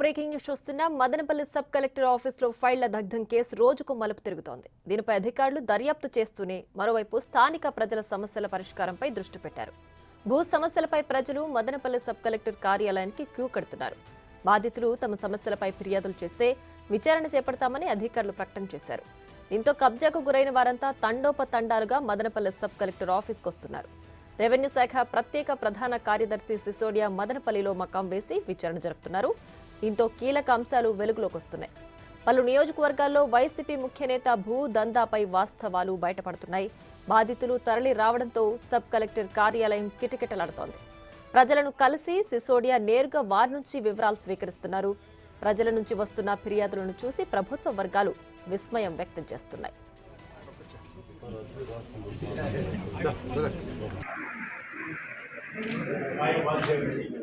Breaking news చూస్తున్న Madanapalle sub collector ఆఫీసులో ఫైళ్ళ దగ్ధం కేసు రోజుకు మలుపు తిరుగుతోంది. దీనిపై అధికారులు దర్యాప్తు చేస్తూనే మరోవైపు స్థానిక ప్రజల సమస్యల పరిష్కారంపై దృష్టి పెట్టారు. భూ సమస్యలపై ప్రజలు మదనపల్లి సబ్ కలెక్టర్ కార్యాలయానికి క్యూ కడుతున్నారు. బాధితులు తమ సమస్యలపై ఫిర్యాదులు చేస్తే విచారణ చేపడతామని అధికారులు ప్రకటన చేశారు. దీంతో కబ్జాకు గురైన వారంతా తండోపతండాలుగా మదనపల్లి సబ్ కలెక్టర్ ఆఫీస్కు వస్తున్నారు రెవెన్యూ శాఖ ప్రత్యేక ప్రధాన కార్యదర్శి సిసోడియా మదనపల్లిలో మకాం వేసి విచారణ జరుపుతున్నారు. దీంతో కీలక అంశాలు వెలుగులోకి వస్తున్నాయి. పలు నియోజకవర్గాల్లో వైసీపీ ముఖ్యనేత భూ దందాపై వాస్తవాలు బయటపడుతున్నాయి. బాధితులు తరలి రావడంతో సబ్ కలెక్టర్ కార్యాలయం కిటకిటలాడుతోంది. ప్రజలను కలిసి సిసోడియా నేరుగా వారి నుంచి వివరాలు స్వీకరిస్తున్నారు. ప్రజల నుంచి వస్తున్న ఫిర్యాదులను చూసి ప్రభుత్వ వర్గాలు విస్మయం వ్యక్తం చేస్తున్నాయి. భూములు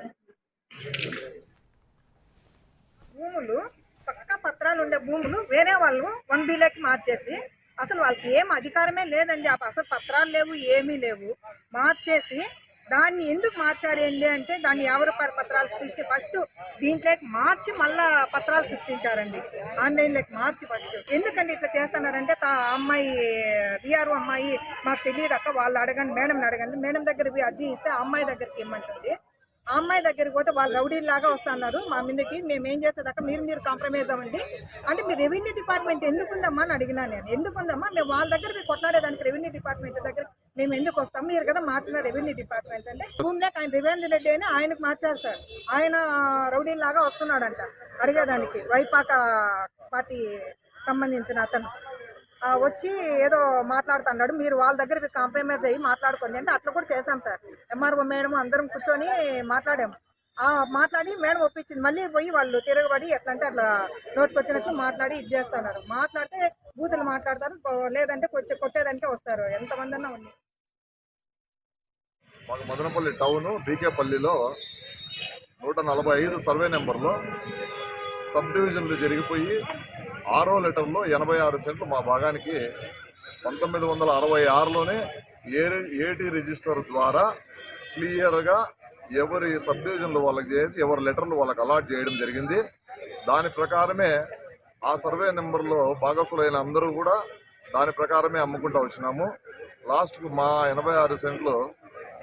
ఎకరాలు ఉండే భూములు వేరే వాళ్ళు వన్ బీలోకి మార్చేసి అసలు వాళ్ళకి ఏం అధికారమే లేదండి. అసలు పత్రాలు లేవు ఏమీ లేవు. మార్చేసి దాన్ని ఎందుకు మార్చారు ఏంటి అంటే దాన్ని ఎవరు పత్రాలు సృష్టి ఫస్ట్ దీంట్లోకి మార్చి మళ్ళా పత్రాలు సృష్టించారండి. ఆన్లైన్లోకి మార్చి ఫస్ట్. ఎందుకండి ఇట్లా చేస్తున్నారంటే తా అమ్మాయి బీఆర్ఓ అమ్మాయి మాకు తెలియదక్క వాళ్ళు అడగండి మేడం అడగండి. మేడం దగ్గర అర్జీ ఇస్తే ఆ అమ్మాయి దగ్గరికి ఇమ్మంటుంది. ఆ అమ్మాయి దగ్గరికి పోతే వాళ్ళు రౌడీలాగా వస్తున్నారు మా మీదకి. మేము ఏం చేసేదాకా మీరు మీరు కాంప్రమైజ్ అవ్వండి. అంటే మీ రెవెన్యూ డిపార్ట్మెంట్ ఎందుకు ఉందమ్మా అని అడిగినా నేను. ఎందుకు ఉందమ్మా మేము వాళ్ళ దగ్గర మీరు కొట్లాడేదానికి రెవెన్యూ డిపార్ట్మెంట్ దగ్గర మేము ఎందుకు వస్తాం? మీరు కదా మార్చిన రెవెన్యూ డిపార్ట్మెంట్ అంటే. భూమిలోకి ఆయన రేవేంద్ర రెడ్డి అని ఆయనకు మార్చారు సార్. ఆయన రౌడీలాగా వస్తున్నాడంట అడిగేదానికి. వైపాక పార్టీ సంబంధించిన అతను. వచ్చి ఏదో మాట్లాడుతున్నాడు. మీరు వాళ్ళ దగ్గర కాంప్రమైజ్ అయ్యి మాట్లాడుకోండి అంటే అట్లా కూడా చేశాం సార్. ఎంఆర్ఓ మేడం అందరం కూర్చొని మాట్లాడాము. ఆ, మాట్లాడి మేడం ఒప్పించింది. మళ్ళీ పోయి వాళ్ళు తిరగబడి ఎట్లా అంటే అట్లా నోట్కి వచ్చినట్టు మాట్లాడి ఇది చేస్తున్నారు. మాట్లాడితే బూతులు మాట్లాడతారు. లేదంటే కొంచెం కొట్టేదానికే వస్తారు. ఎంతమంది అన్నా ఉంది మాకు మదనపల్లి టౌన్ బీకేపల్లిలో నూట నలభై ఐదు సర్వే నెంబర్లో సబ్ డివిజన్లు జరిగిపోయి ఆరో లీటర్లో ఎనభై ఆరు సెంట్లు మా భాగానికి పంతొమ్మిది వందల అరవై ఆరులోనే ఏ ఏటీ రిజిస్టర్ ద్వారా క్లియర్గా ఎవరి సబ్ డివిజన్లు వాళ్ళకి చేసి ఎవరి లెటర్లు వాళ్ళకి అలాట్ చేయడం జరిగింది. దాని ప్రకారమే ఆ సర్వే నెంబర్లో భాగస్థులైన అందరూ కూడా దాని ప్రకారమే అమ్ముకుంటూ వచ్చినాము. లాస్ట్కు మా ఎనభై ఆరు సెంట్లు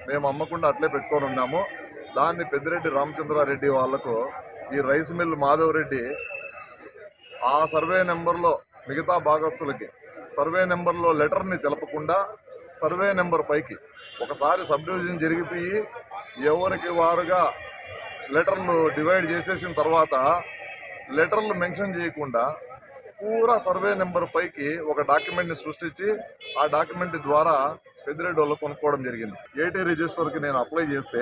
మేము అమ్మకుండా అట్లే పెట్టుకొని ఉన్నాము. దాన్ని పెద్దిరెడ్డి రామచంద్రారెడ్డి వాళ్ళకు ఈ రైస్ మిల్ మాధవ్ రెడ్డి ఆ సర్వే నెంబర్లో మిగతా భాగస్తులకి సర్వే నెంబర్లో లెటర్ని తెలపకుండా సర్వే నెంబర్ పైకి ఒకసారి సబ్ డివిజన్ జరిగిపోయి ఎవరికి వారుగా లెటర్లు డివైడ్ చేసేసిన తర్వాత లెటర్లు మెన్షన్ చేయకుండా పూరా సర్వే నెంబర్ పైకి ఒక డాక్యుమెంట్ని సృష్టించి ఆ డాక్యుమెంట్ ద్వారా పెద్దిరెడ్డి వాళ్ళు కొనుక్కోవడం జరిగింది. ఏటీ రిజిస్టర్కి నేను అప్లై చేస్తే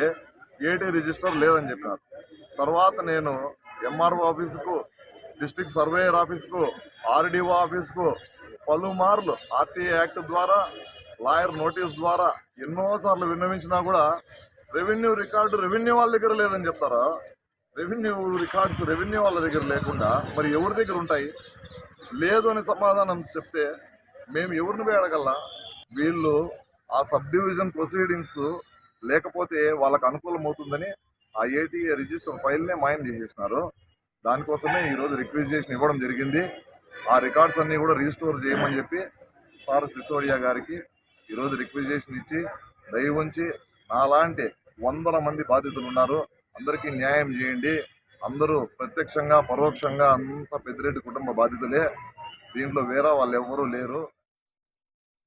ఏటీ రిజిస్టర్ లేదని చెప్పినారు. తర్వాత నేను ఎంఆర్ఓ ఆఫీసుకు డిస్ట్రిక్ట్ సర్వేయర్ ఆఫీస్కు ఆర్డీఓ ఆఫీస్కు పలుమార్లు ఆర్టీఏ యాక్ట్ ద్వారా లాయర్ నోటీస్ ద్వారా ఎన్నోసార్లు విన్నవించినా కూడా రెవెన్యూ రికార్డు రెవెన్యూ వాళ్ళ దగ్గర లేదని చెప్తారా? రెవెన్యూ రికార్డ్స్ రెవెన్యూ వాళ్ళ దగ్గర లేకుండా మరి ఎవరి దగ్గర ఉంటాయి? లేదు అని సమాధానం చెప్తే మేము ఎవరిని పోయి అడగల్లా? వీళ్ళు ఆ సబ్ డివిజన్ ప్రొసీడింగ్స్ లేకపోతే వాళ్ళకు అనుకూలమవుతుందని ఆ ఏటీఏ రిజిస్టర్ ఫైల్నే మాయం చేసేసినారు. దానికోసమే ఈరోజు రిక్వెస్టేషన్ ఇవ్వడం జరిగింది. ఆ రికార్డ్స్ అన్నీ కూడా రీస్టోర్ చేయమని చెప్పి సార్ సిసోడియా గారికి ఈరోజు రిక్వెస్టేషన్ ఇచ్చి దయ ఉంచి నాలాంటి వందల మంది బాధితులు ఉన్నారు. అందరికీ న్యాయం చేయండి. అందరూ ప్రత్యక్షంగా పరోక్షంగా అంత పెద్దిరెడ్డి కుటుంబ బాధితులే. దీంట్లో వేరే వాళ్ళు ఎవరూ లేరు.